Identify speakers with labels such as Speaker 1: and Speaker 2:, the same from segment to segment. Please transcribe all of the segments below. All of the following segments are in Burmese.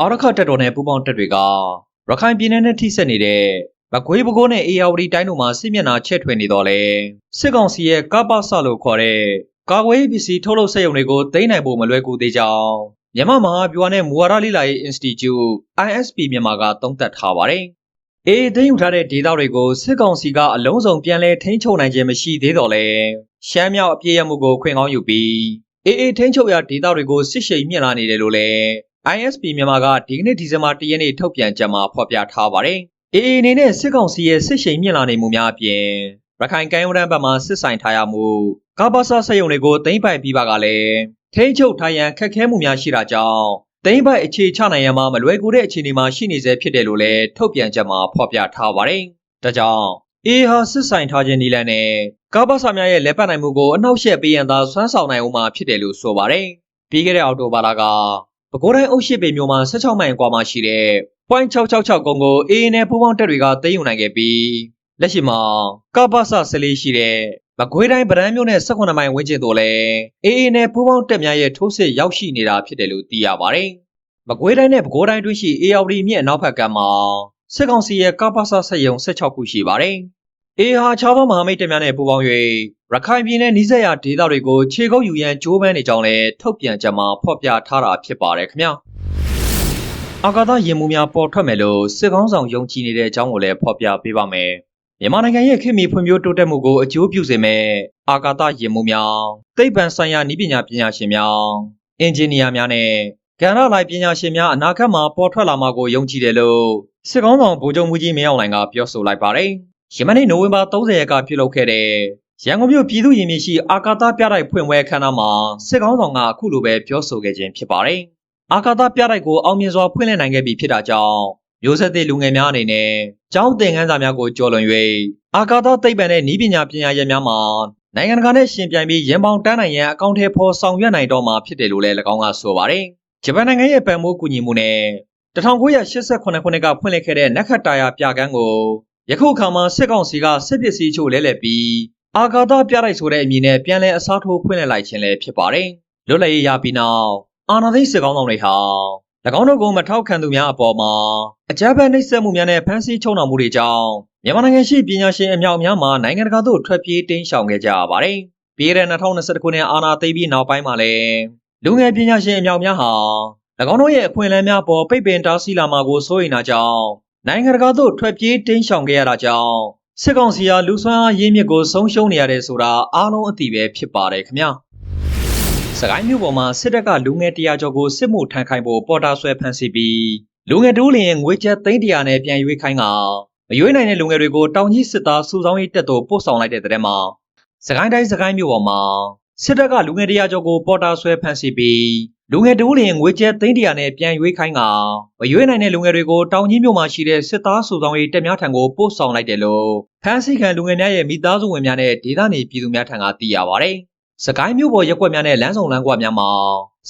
Speaker 1: အာရခတက်တော်နဲ့ပူးပေါင်းတပ်တွေကရခိုင်ပြည်နယ်နဲ့ထိစပ်နေတဲ့မကွေးပဲခူးနဲ့အေယာဝတီတိုင်းတို့မှာစစ်မျက်နှာချက်ထွင်နေတော့လေစစ်ကောင်စီရဲ့ကပ္ပစလို့ခေါ်တဲ့ကာကွယ်ရေးပစ္စည်းထုတ်လုပ်စက်ရုံတွေကိုသိမ်းနိုင်ဖို့မလွယ်ကူသေးကြောင်းမြန်မာမဟာဗျူဟာနဲ့မူဝါဒလိလာရေး Institute ISP မြန်မာကသုံးသပ်ထားပါတယ်။အေးသိမ်းယူထားတဲ့ဒေသတွေကိုစစ်ကောင်စီကအလုံးစုံပြန်လည်ထိန်းချုပ်နိုင်ခြင်းမရှိသေးတော့လေရှမ်းမြောက်အပြည့်ရမှုကိုခွင့်ကောင်းယူပြီးအေးအေးထိန်းချုပ်ရာဒေသတွေကိုစစ်ရှိန်မြင့်လာနေတယ်လို့လည်း ISP မြန်မာကဒီကနေ့ဒီဇင်ဘာ၁ရက်နေ့ထုတ်ပြန်ချက်မှာဖော်ပြထားပါတယ်။ AA အနေနဲ့စစ်ကောင်စီရဲ့စစ်ရှိန်မြင့်လာနေမှုများအပြင်ရခိုင်ကမ်းရိုးတန်းဘက်မှစစ်ဆိုင်ထားရမှုကာပါဆာစက်ရုံတွေကိုသိမ်းပိုက်ပြီးပါကလည်းထိန်းချုပ်ထားရန်ခက်ခဲမှုများရှိတာကြောင့်သိမ်းပိုက်အခြေချနိုင်ရန်မှာမလွယ်ကူတဲ့အခြေအနေမှာရှိနေစေဖြစ်တယ်လို့လည်းထုတ်ပြန်ချက်မှာဖော်ပြထားပါတယ်။ဒါကြောင့် AA ဟာစစ်ဆိုင်ထားခြင်းနီလန်နဲ့ကာပါဆာများရဲ့လက်ပတ်နိုင်မှုကိုအနှောက်အယှက်ပေးရန်သာဆွမ်းဆောင်နိုင်အောင်မှာဖြစ်တယ်လို့ဆိုပါတယ်။ပြီးခဲ့တဲ့အောက်တိုဘာလက ပဲခူးတိုင်းအုပ်ရှိပေမြို့မှာ16မိုင်ကွာမှာရှိတဲ့ point 666ကုန်းကိုအေအေနဲ့ပူးပေါင်းတပ်တွေကသိမ်းယူနိုင်ခဲ့ပြီးလက်ရှိမှာကပ္ပစ14ရှိတဲ့မကွေးတိုင်းဗရန်မြို့နယ်18မိုင်ဝန်းကျင်တို့လည်းအေအေနဲ့ပူးပေါင်းတပ်များရဲ့ထိုးစစ်ရောက်ရှိနေတာဖြစ်တယ်လို့သိရပါတယ်။မကွေးတိုင်းနဲ့ပဲခူးတိုင်းတွင်းရှိအေယော်ဒီမြစ်အနောက်ဘက်ကမှာစစ်ကောင်စီရဲ့ကပ္ပစဆက်ယုံ16ခုရှိပါတယ်။ AA ဟာခြားသောမဟာမိတ်တပ်များနဲ့ပူးပေါင်း၍ရခိုင်ပြည်နယ်နီးစပ်ရာဒေသတွေကိုခြေကုပ်ယူရန်ကြိုးပမ်းနေကြောင်းလည်းထုတ်ပြန်ချက်မှာဖော်ပြထားတာဖြစ်ပါတယ်ခင်ဗျာအာကာသရင်မှုများပေါ်ထွက်မယ်လို့စစ်ကောင်းဆောင်ယုံကြည်နေတဲ့အကြောင်းကိုလည်းဖော်ပြပေးပါမယ်မြန်မာနိုင်ငံရဲ့ခေတ်မီဖွံ့ဖြိုးတိုးတက်မှုကိုအကျိုးပြုစေမဲ့အာကာသရင်မှုများသိပ္ပံဆိုင်ရာနည်းပညာပညာရှင်များအင်ဂျင်နီယာများနဲ့ကဏ္ဍလိုက်ပညာရှင်များအနာဂတ်မှာပေါ်ထွက်လာမှာကိုယုံကြည်တယ်လို့စစ်ကောင်းဆောင်ဗိုလ်ချုပ်မှုကြီးမင်းအောင်လှိုင်ကပြောဆိုလိုက်ပါတယ် ယမနေ့နိုဝင်ဘာ30ရက်ကပြုလုပ်ခဲ့တဲ့ရန်ကုန်မြို့ပြည်သူ့ရင်မြေရှိအာကာသပြတိုက်ဖွင့်ပွဲအခမ်းအနားမှာစစ်ကောင်းဆောင်ကအခုလိုပဲပြောဆိုခဲ့ခြင်းဖြစ်ပါတယ်။အာကာသပြတိုက်ကိုအောင်မြင်စွာဖွင့်လှစ်နိုင်ခဲ့ပြီဖြစ်တာကြောင့်မျိုးဆက်သစ်လူငယ်များအနေနဲ့ကျောင်းသင်ခန်းစာများကိုကျော်လွန်၍အာကာသသိပ္ပံနဲ့နည်းပညာပညာရပ်များမှာနိုင်ငံတကာနဲ့ရှင်ပြိုင်ပြီးရင်ပေါင်တန်းနိုင်ရန်အကောင့်ထဲပေါ်ဆောင်ရွက်နိုင်တော့မှာဖြစ်တယ်လို့လည်း၎င်းကဆိုပါတယ်။ဂျပန်နိုင်ငံရဲ့ပံ့ပိုးကူညီမှုနဲ့1988ခုနှစ်ကဖွင့်လှစ်ခဲ့တဲ့နက်ခတ်တာယာပြကန်းကို ယခုအခါမှာစစ်ကောင်စီကစစ်ပစ္စည်းချို့လဲလှယ်ပြီးအာကာသပြတိုက်ဆိုတဲ့အမည်နဲ့ပြန်လည်အစားထိုးဖွင့်လှစ်လိုက်ခြင်းလည်းဖြစ်ပါတယ်။လွတ်လပ်ရေးရပြီးနောက်အာနာသိန်းစစ်ကောင်းဆောင်တွေဟာ၎င်းတို့ကိုမထောက်ခံသူများအပေါ်မှာအကြမ်းဖက်နှိပ်စက်မှုများနဲ့ဖမ်းဆီးချုပ်နှောင်မှုတွေကြောင့်မြန်မာနိုင်ငံရှိပညာရှင်အများအများမှာနိုင်ငံတကာသို့ထွက်ပြေးတိမ်းရှောင်ခဲ့ကြရပါတယ်။ပြည်ရတဲ့2021ခုနှစ်အာဏာသိမ်းပြီးနောက်ပိုင်းမှာလည်းလူငယ်ပညာရှင်အများအများဟာ၎င်းတို့ရဲ့အခွင့်အလမ်းများပေါ်ပိတ်ပင်တားဆီးလာမှာကိုစိုးရိမ်တာကြောင့် နိုင်ငံတကာသို့ထွက်ပြေးတိမ်းရှောင်ခဲ့ရတာကြောင့်စစ်ကောင်စီဟာလူဆွမ်းအားရင်းမြစ်ကိုဆုံးရှုံးနေရတယ်ဆိုတာအားလုံးအသိပဲဖြစ်ပါတယ်ခင်ဗျာစကိုင်းမြို့ပေါ်မှာစစ်တပ်ကလူငယ်တရာကျော်ကိုစစ်မှုထမ်းခိုင်းဖို့ပေါ်တာဆွဲဖမ်းဆီးပြီးလူငယ်တိုးလျင်ငွေကျပ်သိန်းတရာနဲ့ပြန်ရွေးခိုင်းကမရွေးနိုင်တဲ့လူငယ်တွေကိုတောင်ကြီးစစ်သားစုဆောင်းရေးတပ်သို့ပို့ဆောင်လိုက်တဲ့တဲ့မှာစကိုင်းတိုင်းစကိုင်းမြို့ပေါ်မှာစစ်တပ်ကလူငယ်တရာကျော်ကိုပေါ်တာဆွဲဖမ်းဆီးပြီး လူငယ်တိုးလျင်ငွေကျပ်သိန်းတရာနဲ့ပြန်ရွေးခိုင်းကမရွေးနိုင်တဲ့လူငယ်တွေကိုတောင်ကြီးမြို့မှာရှိတဲ့စစ်သားစုဆောင်းရေးတပ်များထံကိုပို့ဆောင်လိုက်တယ်လို့ဖမ်းဆီးခံလူငယ်များရဲ့မိသားစုဝင်များနဲ့ဒေသနေပြည်သူများထံကသိရပါဗျ။စကိုင်းမြို့ပေါ်ရက်ကွက်များနဲ့လမ်းဆောင်လမ်းကွက်များမှာ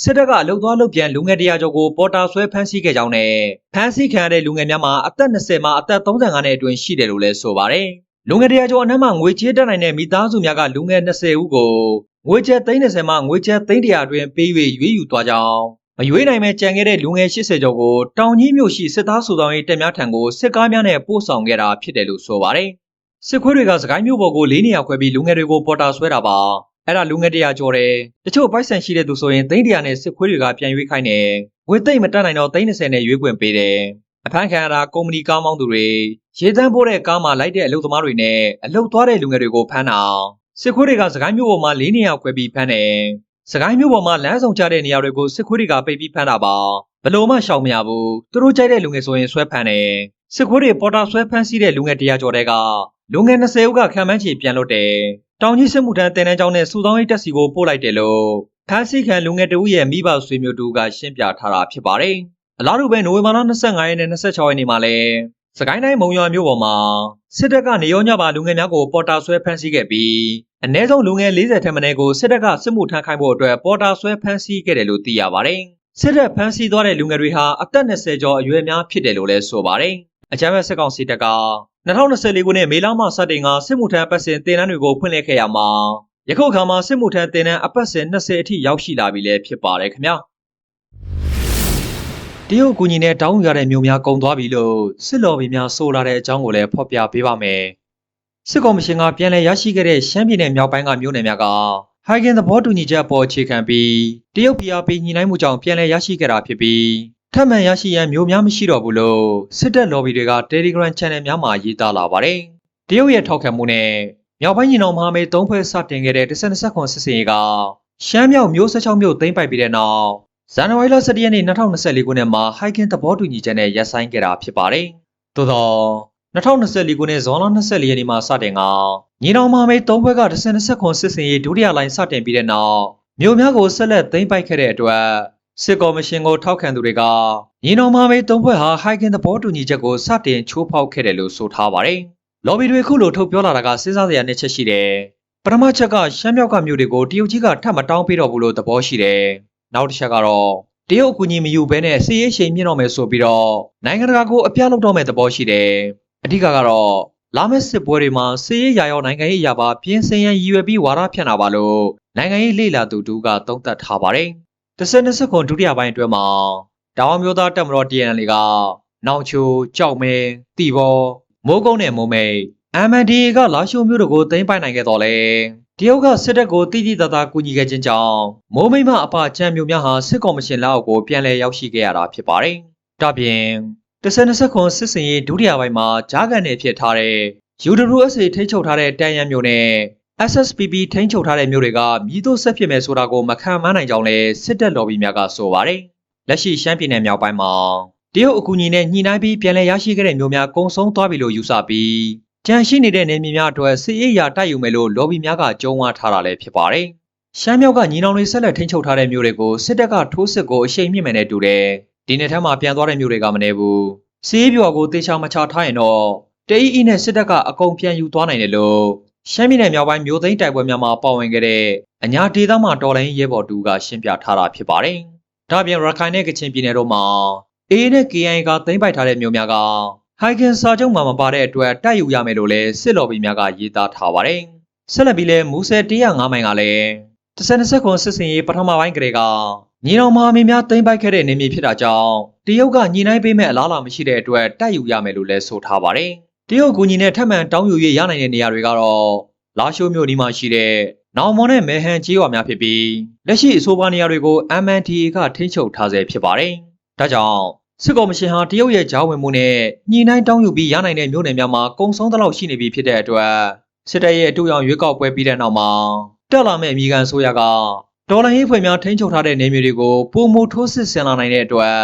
Speaker 1: စစ်တပ်ကအလုတ်သွားလုတ်ပြန်လူငယ်တရာကျော်ကိုပေါ်တာဆွဲဖမ်းဆီးခဲ့ကြောင်းနဲ့ဖမ်းဆီးခံရတဲ့လူငယ်များမှာအသက်20မှအသက်35နှစ်အတွင်းရှိတယ်လို့လည်းဆိုပါတယ်။လူငယ်တရာကျော်အနက်မှငွေချေးတက်နိုင်တဲ့မိသားစုများကလူငယ်20ဦးကို ငွေကျပ်30မှငွေကျပ်300အတွင်းပေး၍ရွေးယူသွားကြောင်းမရွေးနိုင်မဲ့ကြံခဲ့တဲ့လူငယ်80ကျော်ကိုတောင်ကြီးမြို့ရှိစစ်သားစုဆောင်ရေးတပ်များထံကိုစစ်ကားများနဲ့ပို့ဆောင်ခဲ့တာဖြစ်တယ်လို့ဆိုပါတယ်။စစ်ခွေးတွေကစကိုင်းမြို့ပေါ်ကိုလေးနေရာခွဲပြီးလူငယ်တွေကိုပေါ်တာဆွဲတာပါ။အဲ့ဒါလူငယ်တရာကျော်တယ်။တချို့ပိုက်ဆံရှိတဲ့သူဆိုရင်သိန်းတရာနဲ့စစ်ခွေးတွေကပြန်ရွေးခိုင်းတယ်။ငွေသိမ့်မတက်နိုင်တော့သိန်း30နဲ့ရွေးခွင့်ပေးတယ်။အဖမ်းခံရတာကုမ္ပဏီကားမောင်းသူတွေရေတန်းပိုးတဲ့ကားမှာလိုက်တဲ့အလုပ်သမားတွေနဲ့အလုပ်သွားတဲ့လူငယ်တွေကိုဖမ်းတာ စစ်ခွေးတွေကစကိုင်းမြို့ပေါ်မှာလေးနေရာခွဲပြီးဖမ်းတယ်။စကိုင်းမြို့ပေါ်မှာလမ်းဆောင်ချတဲ့နေရာတွေကိုစစ်ခွေးတွေကပိတ်ပြီးဖမ်းတာပါ။ဘလို့မှရှောင်မရဘူး။သူတို့ကြိုက်တဲ့လူငယ်ဆိုရင်ဆွဲဖမ်းတယ်။စစ်ခွေးတွေပေါ်တာဆွဲဖမ်းဆီးတဲ့လူငယ်တရားကျော်တဲ့ကလူငယ်20ဦးကခံမှန်းချေပြန်လွတ်တယ်။တောင်ကြီးစစ်မှုထမ်းတင်တန်းကျောင်းနဲ့စုဆောင်းရေးတပ်စီကိုပို့လိုက်တယ်လို့ဖမ်းဆီးခံလူငယ်တဦးရဲ့မိဘဆွေမျိုးတူကရှင်းပြထားတာဖြစ်ပါတယ်။အလားတူပဲနိုဝင်ဘာလ25ရက်နဲ့26ရက်နေ့မှာလည်း စကိုင်းတိုင်းမုံရွာမြို့ပေါ်မှာစစ်တပ်ကနေရောညပါလူငယ်များကိုပေါ်တာဆွဲဖမ်းဆီးခဲ့ပြီးအ ਨੇ ဆုံးလူငယ်40ထက်မနည်းကိုစစ်တပ်ကစစ်မှုထမ်းခိုင်းဖို့အတွက်ပေါ်တာဆွဲဖမ်းဆီးခဲ့တယ်လို့သိရပါတယ်။စစ်တပ်ဖမ်းဆီးသွားတဲ့လူငယ်တွေဟာအသက်20ကျော်အရွယ်များဖြစ်တယ်လို့လည်းဆိုပါတယ်။အကြမ်းဖက်စစ်ကောင်စီတပ်က2024ခုနှစ်မေလမှစတင်ကစစ်မှုထမ်းအပတ်စဉ်တင်တန်းတွေကိုဖွင့်လှစ်ခဲ့ရမှာယခုအခါမှာစစ်မှုထမ်းတင်တန်းအပတ်စဉ်20အထိရောက်ရှိလာပြီလည်းဖြစ်ပါတယ်ခင်ဗျာ။ တရုတ်အကူအညီနဲ့တောင်းယူရတဲ့မျိုးများကုန်သွားပြီလို့စစ်လော်ဘီများဆိုလာတဲ့အကြောင်းကိုလည်းဖော်ပြပေးပါမယ်။စစ်ကော်မရှင်ကပြန်လည်ရရှိခဲ့တဲ့ရှမ်းပြည်နယ်မြောက်ပိုင်းကမြို့နယ်များကဟိုင်ဂင်သဘောတူညီချက်ပေါ်အခြေခံပြီးတရုတ်ပြည်အားပေးညှိနှိုင်းမှုကြောင့်ပြန်လည်ရရှိခဲ့တာဖြစ်ပြီးထပ်မံရရှိရန်မျိုးများမရှိတော့ဘူးလို့စစ်တပ်လော်ဘီတွေက Telegram Channel များမှာရေးသားလာပါတယ်။တရုတ်ရဲ့ထောက်ခံမှုနဲ့မြောက်ပိုင်းညီနောင်မဟာမိတ်သုံးဖွဲ့စတင်ခဲ့တဲ့12ခွန်စစ်စင်ရေးကရှမ်းမြောက်မျိုး16မျိုးသိမ်းပိုက်ပြီးတဲ့နောက် ဇန်နဝါရီလ17ရက်နေ့2024ခုနှစ်မှာဟိုက်ကင်သဘောတူညီချက်နဲ့ရပ်ဆိုင်းခဲ့တာဖြစ်ပါတယ်။သို့သော2024ခုနှစ်ဇွန်လ24ရက်နေ့မှာစတင်ကညီနောင်မဟာမိတ်သုံးဖွဲ့က12ခွန်စစ်စင်ရေးဒုတိယလိုင်းစတင်ပြီးတဲ့နောက်မြို့များကိုဆက်လက်သိမ်းပိုက်ခဲ့တဲ့အတွက်စစ်ကော်မရှင်ကိုထောက်ခံသူတွေကညီနောင်မဟာမိတ်သုံးဖွဲ့ဟာဟိုက်ကင်သဘောတူညီချက်ကိုစတင်ချိုးဖောက်ခဲ့တယ်လို့ဆိုထားပါတယ်။လော်ဘီတွေခုလိုထုတ်ပြောလာတာကစဉ်းစားစရာနှစ်ချက်ရှိတယ်။ပထမချက်ကရှမ်းမြောက်ကမြို့တွေကိုတရုတ်ကြီးကထပ်မတောင်းပေးတော့ဘူးလို့သဘောရှိတယ်။ နောက်တစ်ချက်ကတော့တရုတ်အကူအညီမယူဘဲနဲ့စီးရေးရှိန်မြင့်တော့မယ်ဆိုပြီးတော့နိုင်ငံတကာကိုအပြတ်လုပ်တော့မယ်သဘောရှိတယ်။အဓိကကတော့လာမယ့်စစ်ပွဲတွေမှာစီးရေးရာရောနိုင်ငံရေးရာပါပြင်းစင်ရန်ရည်ရွယ်ပြီးဝါဒဖြန့်တာပါလို့နိုင်ငံရေးလေလာသူတူကသုံးသပ်ထားပါတယ်။တစ်စက်နှစ်စက်ခွန်ဒုတိယပိုင်းအတွင်းမှာတောင်မျိုးသားတက်မတော် TNL ကနောင်ချိုကြောက်မဲတီဘောမိုးကုန်းနဲ့မိုးမိတ် MNDA ကလာရှိုးမြို့တို့ကိုသိမ်းပိုက်နိုင်ခဲ့တော်လဲ တရုတ်ကစစ်တပ်ကိုတိတိတသားကူညီခဲ့ခြင်းကြောင့်မိုးမိတ်မအပချမ်းမျိုးများဟာစစ်ကော်မရှင်လက်အောက်ကိုပြန်လည်ရောက်ရှိခဲ့ရတာဖြစ်ပါတယ်။ဒါပြင်10-20ခွန်စစ်စင်ရေးဒုတိယပိုင်းမှာဂျားကန်နေဖြစ်ထားတဲ့ UWSA ထိန်းချုပ်ထားတဲ့တန်ရန်မျိုးနဲ့ SSPP ထိန်းချုပ်ထားတဲ့မျိုးတွေကမြည်တို့ဆက်ဖြစ်မယ်ဆိုတာကိုမခံမနိုင်ကြောင်းလဲစစ်တပ်လော်ဘီများကဆိုပါတယ်။လက်ရှိရှမ်းပြည်နယ်မြောက်ပိုင်းမှာတရုတ်အကူအညီနဲ့ညှိနှိုင်းပြီးပြန်လည်ရရှိခဲ့တဲ့မျိုးများကုံဆုံးသွားပြီလို့ယူဆပြီး ကြန့်ရှိနေတဲ့နေမြေများအတွက်စစ်ရေးရာတိုက်ယူမယ်လို့လော်ဘီများကကြုံဝါထားတာလည်းဖြစ်ပါတယ်။ရှမ်းမြောက်ကညီနောင်တွေဆက်လက်ထိန်းချုပ်ထားတဲ့မျိုးတွေကိုစစ်တပ်ကထိုးစစ်ကိုအရှိန်မြင့်မယ်နဲ့တူတယ်။ဒီနေ့ထက်မှပြန်သွားတဲ့မျိုးတွေကမနေဘူး။စစ်ရေးပြောကိုတေချာမချထားရင်တော့တအီအီနဲ့စစ်တပ်ကအကုန်ပြန်ယူသွားနိုင်တယ်လို့ရှမ်းပြည်နယ်မြောက်ပိုင်းမျိုးသိန်းတိုက်ပွဲများမှာပါဝင်ခဲ့တဲ့အညာဒေသမှာတော်လိုင်းရဲဘော်တူကရှင်းပြထားတာဖြစ်ပါတယ်။ဒါပြင်ရခိုင်နဲ့ကချင်ပြည်နယ်တို့မှာ AA နဲ့ KIA ကသိမ်းပိုက်ထားတဲ့မျိုးများက ဟိုင်ဂင်စာချုပ်မှာမပါတဲ့အတွက်တိုက်ယူရမယ်လို့လည်းစစ်လော်ဘီများကရေးသားထားပါတယ်။ဆက်လက်ပြီးလဲမူဆယ်105မိုင်ကလည်း12ခွန်စစ်စင်ရေးပထမပိုင်းကလေးကညီတော်မဟာမင်းများသိမ်းပိုက်ခဲ့တဲ့နေမြေဖြစ်တာကြောင့်တရုတ်ကညီနိုင်ပေးမဲ့အလားအလာမရှိတဲ့အတွက်တိုက်ယူရမယ်လို့လည်းဆိုထားပါတယ်။တရုတ်ကူညီနဲ့ထပ်မံတောင်းယူရရနိုင်တဲ့နေရာတွေကတော့လာရှိုးမြို့ဒီမှာရှိတဲ့နောင်မော်နဲ့မဲဟန်ကြီးရွာများဖြစ်ပြီးလက်ရှိအဆိုပါနေရာတွေကို MNTA ကထိန်းချုပ်ထားဆဲဖြစ်ပါတယ်။ဒါကြောင့် စစ်ကော်မရှင်ဟာတရုတ်ရဲ့ဂျားဝင်မှုနဲ့ညှိနှိုင်းတောင်းယူပြီးရနိုင်တဲ့မြို့နယ်များမှာကုံဆုံးသလောက်ရှိနေပြီဖြစ်တဲ့အတွက်စစ်တပ်ရဲ့အတူရောင်ရွေးကောက်ပွဲပြီးတဲ့နောက်မှာတက်လာမဲ့အမိကန်ဆိုရကဒေါ်လာရေးဖွဲ့များထိန်းချုပ်ထားတဲ့နေမြေတွေကိုပုံမထိုးစစ်ဆင်လာနိုင်တဲ့အတွက်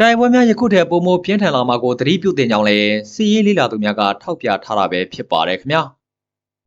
Speaker 1: တိုင်ပွဲများယခုထက်ပုံမပြင်းထန်လာမှာကိုသတိပြုတင်ကြောင်းလဲစီးရေးလေးလာသူများကထောက်ပြထားတာပဲဖြစ်ပါတယ်ခင်ဗျာ။